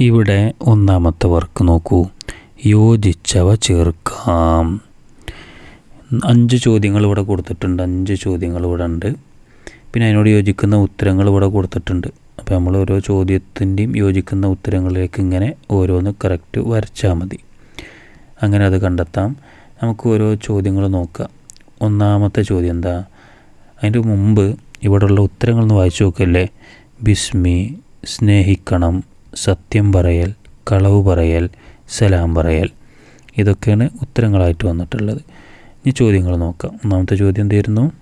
ഇവിടെ ഒന്നാമത്തെ വർക്ക് നോക്കൂ. യോജിച്ചവ ചേർക്കാം. അഞ്ച് ചോദ്യങ്ങൾ ഇവിടെ കൊടുത്തിട്ടുണ്ട്. അഞ്ച് ചോദ്യങ്ങൾ ഇവിടെ ഉണ്ട്. പിന്നെ അതിനോട് യോജിക്കുന്ന ഉത്തരങ്ങൾ ഇവിടെ കൊടുത്തിട്ടുണ്ട്. അപ്പോൾ നമ്മൾ ഓരോ ചോദ്യത്തിന്റെയും യോജിക്കുന്ന ഉത്തരങ്ങളിലേക്ക് ഇങ്ങനെ ഓരോന്ന് കറക്റ്റ് വരച്ചാൽ മതി. അങ്ങനെ അത് കണ്ടെത്താം. നമുക്ക് ഓരോ ചോദ്യങ്ങൾ നോക്കാം. ഒന്നാമത്തെ ചോദ്യം എന്താ? അതിന്റെ മുമ്പ് ഇവിടെയുള്ള ഉത്തരങ്ങളൊന്ന് വായിച്ചു നോക്കല്ലേ? ബിസ്മി സ്നേഹിക്കണം സത്യം പറയൽ കളവ് പറയൽ സലാം പറയൽ. ഇതൊക്കെയാണ് ഉത്തരങ്ങളായിട്ട് വന്നിട്ടുള്ളത്. ഇനി ചോദ്യങ്ങൾ നോക്കാം. ഒന്നാമത്തെ ചോദ്യം എന്തായിരുന്നു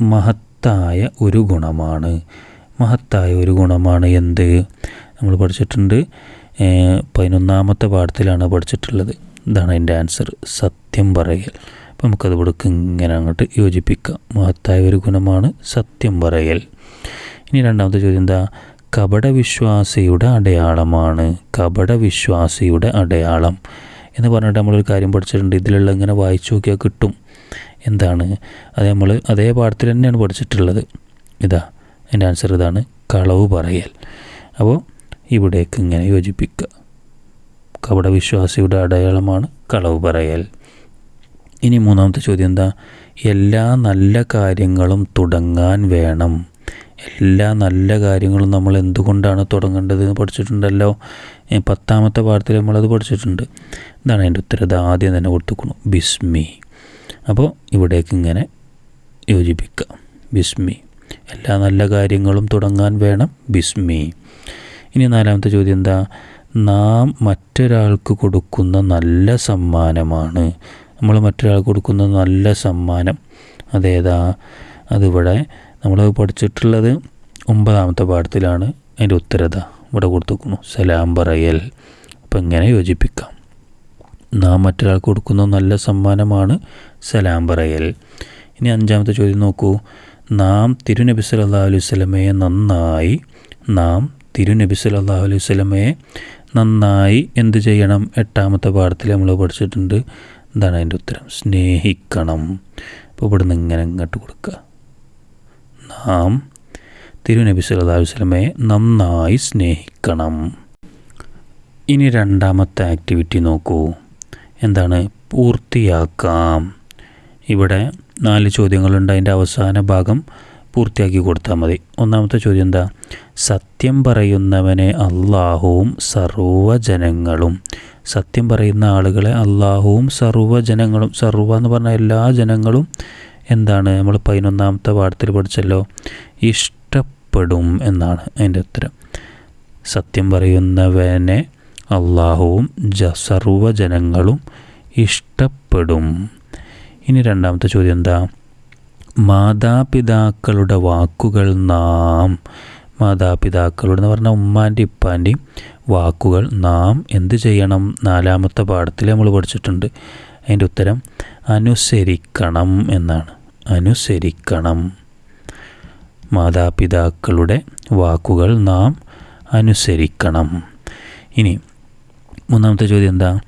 മഹത്തായ ഒരു ഗുണമാണ്. മഹത്തായ ഒരു ഗുണമാണ് എന്ത്? നമ്മൾ പഠിച്ചിട്ടുണ്ട്. പതിനൊന്നാമത്തെ പാഠത്തിലാണ് പഠിച്ചിട്ടുള്ളത്. ഇതാണ് അതിന്റെ ആൻസർ. സത്യം പറയൽ. അപ്പം നമുക്കത് ഇവിടേക്ക് ഇങ്ങനെ അങ്ങോട്ട് യോജിപ്പിക്കാം. മഹത്തായ ഒരു ഗുണമാണ് സത്യം പറയൽ. ഇനി രണ്ടാമത്തെ ചോദ്യം എന്താ? കപടവിശ്വാസിയുടെ അടയാളമാണ്. കപടവിശ്വാസിയുടെ അടയാളം. എന്ന് പറഞ്ഞിട്ട് നമ്മളൊരു കാര്യം പഠിച്ചിട്ടുണ്ട്. ഇതിലുള്ള ഇങ്ങനെ വായിച്ചു നോക്കിയാൽ കിട്ടും. എന്താണ്? അത് നമ്മൾ അതേ പാഠത്തിൽ തന്നെയാണ് പഠിച്ചിട്ടുള്ളത്. ഇതാ എന്റെ ആൻസർ ഇതാണ് കളവ് പറയൽ. അപ്പോൾ ഇവിടേക്ക് ഇങ്ങനെ യോജിപ്പിക്കുക കപടവിശ്വാസിയുടെ അടയാളമാണ് കളവ് പറയൽ. ഇനി മൂന്നാമത്തെ ചോദ്യം എന്താ? എല്ലാ നല്ല കാര്യങ്ങളും തുടങ്ങാൻ വേണം. എല്ലാ നല്ല കാര്യങ്ങളും നമ്മൾ എന്തുകൊണ്ടാണ് തുടങ്ങേണ്ടത് എന്ന് പഠിച്ചിട്ടുണ്ടല്ലോ പത്താമത്തെ പാഠത്തിൽ നമ്മളത് പഠിച്ചിട്ടുണ്ട്. ഇതാണ് അതിന്റെ ഉത്തരം. അത് ആദ്യം തന്നെ കൊടുത്തുക്കണു. ബിസ്മി. അപ്പോൾ ഇവിടേക്ക് ഇങ്ങനെ യോജിപ്പിക്കാം. ബിസ്മി. എല്ലാ നല്ല കാര്യങ്ങളും തുടങ്ങാൻ വേണം ബിസ്മി. ഇനി നാലാമത്തെ ചോദ്യം എന്താ? നാം മറ്റൊരാൾക്ക് കൊടുക്കുന്ന നല്ല സമ്മാനമാണ്. നമ്മൾ മറ്റൊരാൾക്ക് കൊടുക്കുന്ന നല്ല സമ്മാനം അതേതാ? അതിവിടെ നമ്മൾ പഠിച്ചിട്ടുള്ളത് ഒമ്പതാമത്തെ പാഠത്തിലാണ് അതിന്റെ ഉത്തരത ഇവിടെ കൊടുത്തുക്കുന്നു. സലാം പറയൽ. അപ്പം ഇങ്ങനെ യോജിപ്പിക്കാം. നാം മറ്റൊരാൾക്ക് കൊടുക്കുന്ന നല്ല സമ്മാനമാണ് സലാം പറയൽ. ഇനി അഞ്ചാമത്തെ ചോദ്യം നോക്കൂ. നാം തിരുനബി സല്ലല്ലാഹു അലൈഹി വസല്ലമയെ നന്നായി നാം തിരുനബി സല്ലല്ലാഹു അലൈഹി സ്വലമയെ നന്നായി എന്ത് ചെയ്യണം? എട്ടാമത്തെ പാഠത്തിൽ നമ്മൾ പഠിച്ചിട്ടുണ്ട്. എന്താണ് അതിന്റെ ഉത്തരം. സ്നേഹിക്കണം. അപ്പോൾ ഇവിടുന്ന് ഇങ്ങനെ ഇങ്ങോട്ട് കൊടുക്കുക. നാം തിരുനബി സല്ലല്ലാഹു അലൈഹി വസല്ലമയെ നന്നായി സ്നേഹിക്കണം. ഇനി രണ്ടാമത്തെ ആക്ടിവിറ്റി നോക്കൂ. എന്താണ്? പൂർത്തിയാക്കാം. ഇവിടെ നാല് ചോദ്യങ്ങളുണ്ട്. അതിന്റെ അവസാന ഭാഗം പൂർത്തിയാക്കി കൊടുത്താൽ മതി. ഒന്നാമത്തെ ചോദ്യം എന്താ? സത്യം പറയുന്നവനെ അള്ളാഹുവും സർവജനങ്ങളും. സത്യം പറയുന്ന ആളുകളെ അള്ളാഹുവും സർവജനങ്ങളും. സർവ എന്ന് പറഞ്ഞാൽ എല്ലാ ജനങ്ങളും എന്താണ് നമ്മൾ പതിനൊന്നാമത്തെ പാഠത്തിൽ പഠിച്ചല്ലോ? ഇഷ്ടപ്പെടും എന്നാണ് അതിന്റെ ഉത്തരം. സത്യം പറയുന്നവനെ അള്ളാഹുവും ജ സർവജനങ്ങളും ഇഷ്ടപ്പെടും. ഇനി രണ്ടാമത്തെ ചോദ്യം എന്താ? മാതാപിതാക്കളുടെ വാക്കുകൾ നാം മാതാപിതാക്കളുടെ എന്ന് പറഞ്ഞാൽ ഉമ്മാന്റെയും ഇപ്പാന്റെയും വാക്കുകൾ നാം എന്ത് ചെയ്യണം? നാലാമത്തെ പാഠത്തിൽ നമ്മൾ പഠിച്ചിട്ടുണ്ട്. അതിന്റെ ഉത്തരം അനുസരിക്കണം എന്നാണ്. അനുസരിക്കണം. മാതാപിതാക്കളുടെ വാക്കുകൾ നാം അനുസരിക്കണം. ഇനി മൂന്നാമത്തെ ചോദ്യം എന്താ?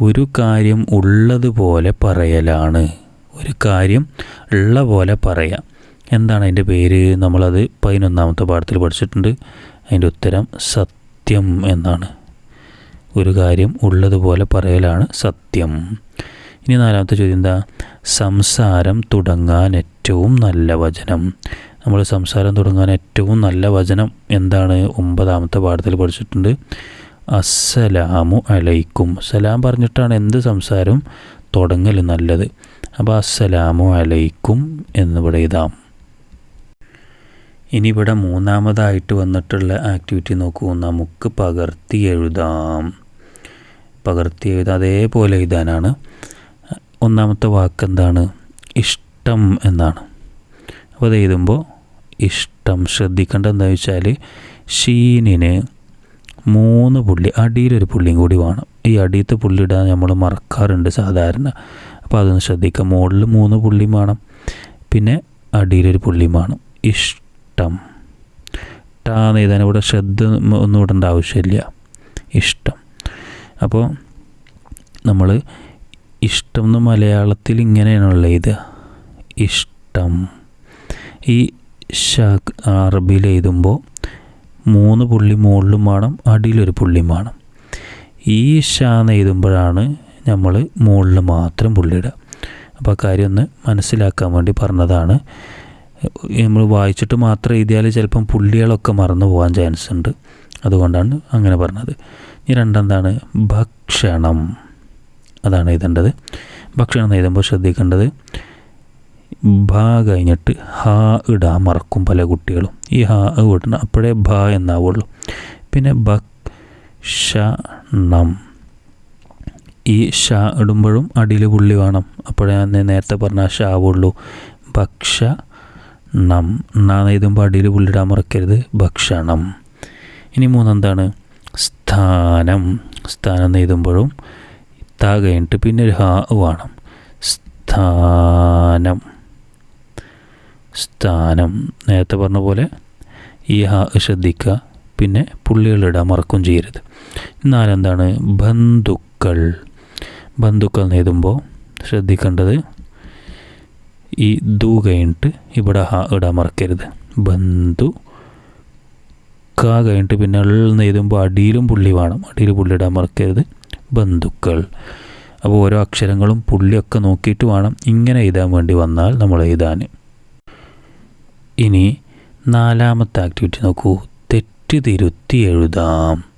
ഒരു കാര്യം ഉള്ളതുപോലെ പറയലാണ്. ഒരു കാര്യം ഉള്ള പോലെ പറയാം. എന്താണ് അതിന്റെ പേര്? നമ്മളത് പതിനൊന്നാമത്തെ പാഠത്തിൽ പഠിച്ചിട്ടുണ്ട്. അതിന്റെ ഉത്തരം സത്യം എന്നാണ്. ഒരു കാര്യം ഉള്ളതുപോലെ പറയലാണ് സത്യം. ഇനി നാലാമത്തെ ചോദ്യം എന്താ? സംസാരം തുടങ്ങാൻ ഏറ്റവും നല്ല വചനം. നമ്മൾ സംസാരം തുടങ്ങാൻ ഏറ്റവും നല്ല വചനം എന്താണ്? ഒമ്പതാമത്തെ പാഠത്തിൽ പഠിച്ചിട്ടുണ്ട്. അസ്സലാമു അലൈക്കും. സലാം പറഞ്ഞിട്ടാണ് എന്ത് സംസാരം? തുടങ്ങൽ നല്ലത്. അപ്പോൾ അസ്സലാമു അലൈക്കും എന്നിവിടെ ഇതാം ഇനി മൂന്നാമതായിട്ട് വന്നിട്ടുള്ള ആക്ടിവിറ്റി നോക്കൂ. നമുക്ക് പകർത്തി എഴുതാം. പകർത്തി എഴുതാം. അതേപോലെ എഴുതാനാണ്. ഒന്നാമത്തെ വാക്ക് എന്താണ് ഇഷ്ടം എന്നാണ്. അപ്പോൾ അത് എഴുതുമ്പോൾ ഇഷ്ടം ശ്രദ്ധിക്കേണ്ട എന്താ വെച്ചാൽ ഷീനിന് മൂന്ന് പുള്ളി അടിയിലൊരു പുള്ളിയും കൂടി വേണം. ഈ അടിയത്തെ പുള്ളി ഇടാൻ നമ്മൾ മറക്കാറുണ്ട് സാധാരണ. അപ്പോൾ അതൊന്ന് ശ്രദ്ധിക്കാം മുകളിൽ മൂന്ന് പുള്ളിയും വേണം. പിന്നെ അടിയിലൊരു പുള്ളിയും വേണം. ഇഷ്ടം. ടാന്ന് എഴുതാൻ ഇവിടെ ശ്രദ്ധ ഒന്നും ഇടേണ്ട ആവശ്യമില്ല. ഇഷ്ടം. അപ്പോൾ നമ്മൾ ഇഷ്ടം എന്ന് മലയാളത്തിൽ ഇങ്ങനെയാണുള്ളത് ഇത് ഇഷ്ടം. ഈ ഷാക്ക് അറബിയിൽ എഴുതുമ്പോൾ മൂന്ന് പുള്ളി മുകളിലും വേണം അടിയിലൊരു പുള്ളിയും വേണം. ഈ ഷാ എന്ന് എഴുതുമ്പോഴാണ് നമ്മൾ മുകളിൽ മാത്രം പുള്ളിയിടുക അപ്പോൾ കാര്യം ഒന്ന് മനസ്സിലാക്കാൻ വേണ്ടി പറഞ്ഞതാണ്. നമ്മൾ വായിച്ചിട്ട് മാത്രം എഴുതിയാൽ ചിലപ്പം പുള്ളികളൊക്കെ മറന്നു പോകാൻ ചാൻസ് ഉണ്ട്. അതുകൊണ്ടാണ് അങ്ങനെ പറഞ്ഞത്. ഇനി രണ്ടെന്താണ്? ഭക്ഷണം. അതാണ് എഴുതേണ്ടത്. ഭക്ഷണം എഴുതുമ്പോൾ ശ്രദ്ധിക്കേണ്ടത് ഭ കഴിഞ്ഞിട്ട് ഹ ഇടാൻ മറക്കും പല കുട്ടികളും. ഈ ഹ ഇടണം അപ്പോഴേ ഭ എന്നാവുള്ളൂ. പിന്നെ ഭക്ഷണം ഈ ഷ ഇടുമ്പോഴും അടിയിൽ പുള്ളി വേണം. അപ്പോഴേ ഞാൻ നേരത്തെ പറഞ്ഞ ഭക്ഷ നം ണാന്ന് എഴുതുമ്പോൾ അടിയിൽ പുള്ളിടാൻ മറക്കരുത്. ഭക്ഷണം ഇനി മൂന്നെന്താണ്? സ്ഥാനം. സ്ഥാനം എഴുതുമ്പോഴും ത കഴിഞ്ഞിട്ട് പിന്നെ ഒരു ഹ വേണം. സ്ഥാനം. സ്ഥാനം. നേരത്തെ പറഞ്ഞ പോലെ ഈ ഹ ശ്രദ്ധിക്കുക. പിന്നെ പുള്ളികളിടാൻ മറക്കും ചെയ്യരുത്. നാലെന്താണ്? ബന്ധുക്കൾ. ബന്ധുക്കൾ നേതുമ്പോൾ ശ്രദ്ധിക്കേണ്ടത് ഈ ദു കഴിഞ്ഞിട്ട് ഇവിടെ ഹ ഇടാൻ മറക്കരുത്. ബന്ധു ക കഴിഞ്ഞിട്ട് പിന്നെ എഴുതുമ്പോൾ അടിയിലും പുള്ളി വേണം. അടിയിൽ പുള്ളി ഇടാൻ മറക്കരുത്. ബന്ധുക്കൾ. അപ്പോൾ ഓരോ അക്ഷരങ്ങളും പുള്ളിയൊക്കെ നോക്കിയിട്ട് വേണം ഇങ്ങനെ എഴുതാൻ വേണ്ടി വന്നാൽ നമ്മൾ എഴുതാൻ. ഇനി നാലാമത്തെ ആക്ടിവിറ്റി നോക്കൂ. തെറ്റ് തിരുത്തി എഴുതാം.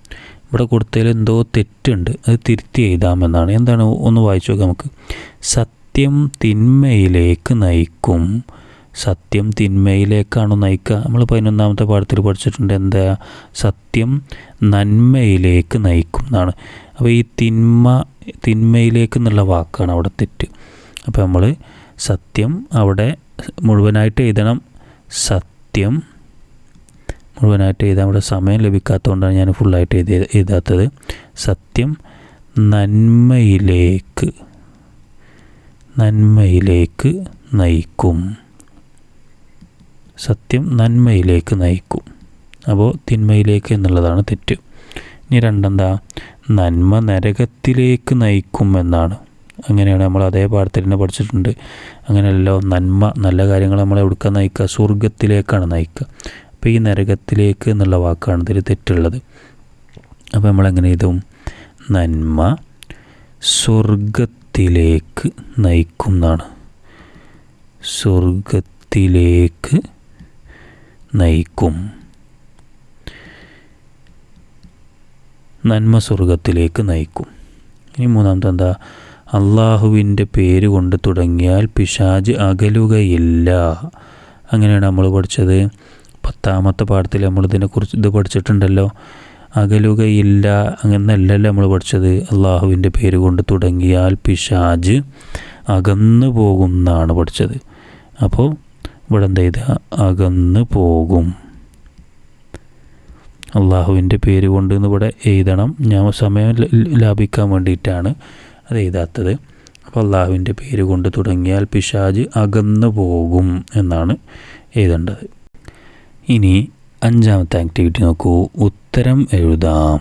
ഇവിടെ കൊടുത്തതിൽ എന്തോ തെറ്റുണ്ട്. അത് തിരുത്തി എഴുതാമെന്നാണ് എന്താണ്? ഒന്ന് വായിച്ചു നോക്കാം നമുക്ക്. സത്യം തിന്മയിലേക്ക് നയിക്കും. സത്യം തിന്മയിലേക്കാണോ നയിക്കുക? നമ്മൾ പതിനൊന്നാമത്തെ പാഠത്തിൽ പഠിച്ചിട്ടുണ്ട്. എന്താ? സത്യം നന്മയിലേക്ക് നയിക്കും എന്നാണ്. അപ്പോൾ ഈ തിന്മ തിന്മയിലേക്ക് എന്നുള്ള വാക്കാണ് അവിടെ തെറ്റ്. അപ്പോൾ നമ്മൾ സത്യം അവിടെ മുഴുവനായിട്ട് എഴുതണം. സത്യം മുഴുവനായിട്ട് എഴുതാൻ ഇവിടെ സമയം ലഭിക്കാത്തതുകൊണ്ടാണ് ഞാൻ ഫുള്ളായിട്ട് എഴുതി എഴുതാത്തത്. സത്യം നന്മയിലേക്ക് നന്മയിലേക്ക് നയിക്കും. സത്യം നന്മയിലേക്ക് നയിക്കും. അപ്പോൾ തിന്മയിലേക്ക് എന്നുള്ളതാണ് തെറ്റ്. ഇനി രണ്ടെന്താ? നന്മ നരകത്തിലേക്ക് നയിക്കും എന്നാണ് അങ്ങനെയാണ് നമ്മൾ അതേ പാഠത്തിൽ തന്നെ പഠിച്ചിട്ടുണ്ട്. അങ്ങനെയല്ലോ നന്മ നല്ല കാര്യങ്ങൾ നമ്മളെ എവിടെക്കാൻ നയിക്കുക? സ്വർഗത്തിലേക്കാണ് നയിക്കുക. അപ്പോൾ ഈ നരകത്തിലേക്ക് എന്നുള്ള വാക്കാണ് ഇതിൽ തെറ്റുള്ളത്. അപ്പോൾ നമ്മളെങ്ങനെ ചെയ്തു നന്മ സ്വർഗത്തിലേക്ക് നയിക്കും എന്നാണ്. സ്വർഗത്തിലേക്ക് നയിക്കും. നന്മ സ്വർഗത്തിലേക്ക് നയിക്കും. ഇനി മൂന്നാമത്തെ എന്താ? അള്ളാഹുവിന്റെ പേര് കൊണ്ട് തുടങ്ങിയാൽ പിശാജ് അകലുകയില്ല. അങ്ങനെയാണ് നമ്മൾ പഠിച്ചത്. പത്താമത്തെ പാഠത്തിൽ നമ്മൾ ഇതിനെക്കുറിച്ച് ഇത് പഠിച്ചിട്ടുണ്ടല്ലോ. അകലുകയില്ല അങ്ങനെയല്ലല്ലോ നമ്മൾ പഠിച്ചത്. അള്ളാഹുവിന്റെ പേര് കൊണ്ട് തുടങ്ങിയാൽ പിശാജ് അകന്നു പോകും എന്നാണ് പഠിച്ചത്. അപ്പോൾ ഇവിടെ എന്താ ഇത് അകന്നു പോകും. അള്ളാഹുവിന്റെ പേര് കൊണ്ട് ഇവിടെ എഴുതണം. ഞാൻ സമയം ലാഭിക്കാൻ വേണ്ടിയിട്ടാണ് അത് എഴുതാത്തത്. അപ്പോൾ അള്ളാഹുവിന്റെ പേര് കൊണ്ട് തുടങ്ങിയാൽ പിശാജ് അകന്നു പോകും എന്നാണ് എഴുതേണ്ടത്. ഇനി അഞ്ചാമത്തെ ആക്ടിവിറ്റി നോക്കൂ. ഉത്തരം എഴുതാം.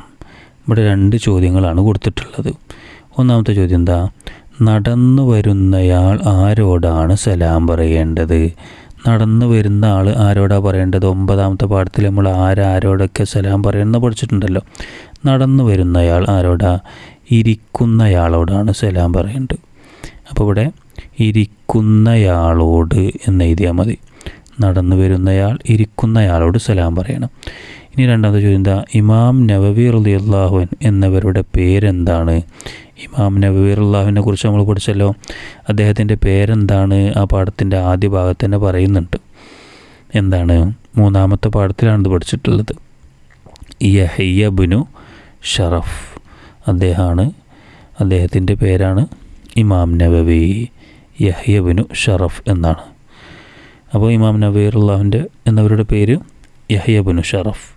ഇവിടെ രണ്ട് ചോദ്യങ്ങളാണ് കൊടുത്തിട്ടുള്ളത്. ഒന്നാമത്തെ ചോദ്യം എന്താ? നടന്നു വരുന്നയാൾ ആരോടാണ് സലാം പറയേണ്ടത്? നടന്നു വരുന്ന ആൾ ആരോടാ പറയേണ്ടത്? ഒമ്പതാമത്തെ പാഠത്തിൽ നമ്മൾ ആരാരോടൊക്കെ സലാം പറയുന്നത് പഠിച്ചിട്ടുണ്ടല്ലോ. നടന്നു വരുന്നയാൾ ആരോടാ? ഇരിക്കുന്നയാളോടാണ് സലാം പറയേണ്ടത്. അപ്പോൾ ഇവിടെ ഇരിക്കുന്നയാളോട് എന്ന് എഴുതിയാൽ മതി. നടന്നു വരുന്നയാൾ ഇരിക്കുന്നയാളോട് സലാം പറയണം. ഇനി രണ്ടാമത്തെ ചോദ്യം എന്താ? ഇമാം നവവി റലി അള്ളാഹുൻ എന്നവരുടെ പേരെന്താണ്? ഇമാം നബീർ അള്ളാഹുവിനെ കുറിച്ച് നമ്മൾ പഠിച്ചല്ലോ. അദ്ദേഹത്തിന്റെ പേരെന്താണ്? ആ പാഠത്തിന്റെ ആദ്യ ഭാഗത്ത് തന്നെ പറയുന്നുണ്ട്. എന്താണ്? മൂന്നാമത്തെ പാഠത്തിലാണ് ഇത് പഠിച്ചിട്ടുള്ളത്. യഹയ്യബിനു ഷറഫ്. അദ്ദേഹമാണ് അദ്ദേഹത്തിന്റെ പേരാണ് ഇമാം നബവി. യഹ്യബിനു ഷറഫ് എന്നാണ്. അപ്പോൾ ഇമാം നബീർ അള്ളാഹുവിന്റെ എന്നവരുടെ പേര് യഹ്യബിനു ഷറഫ്.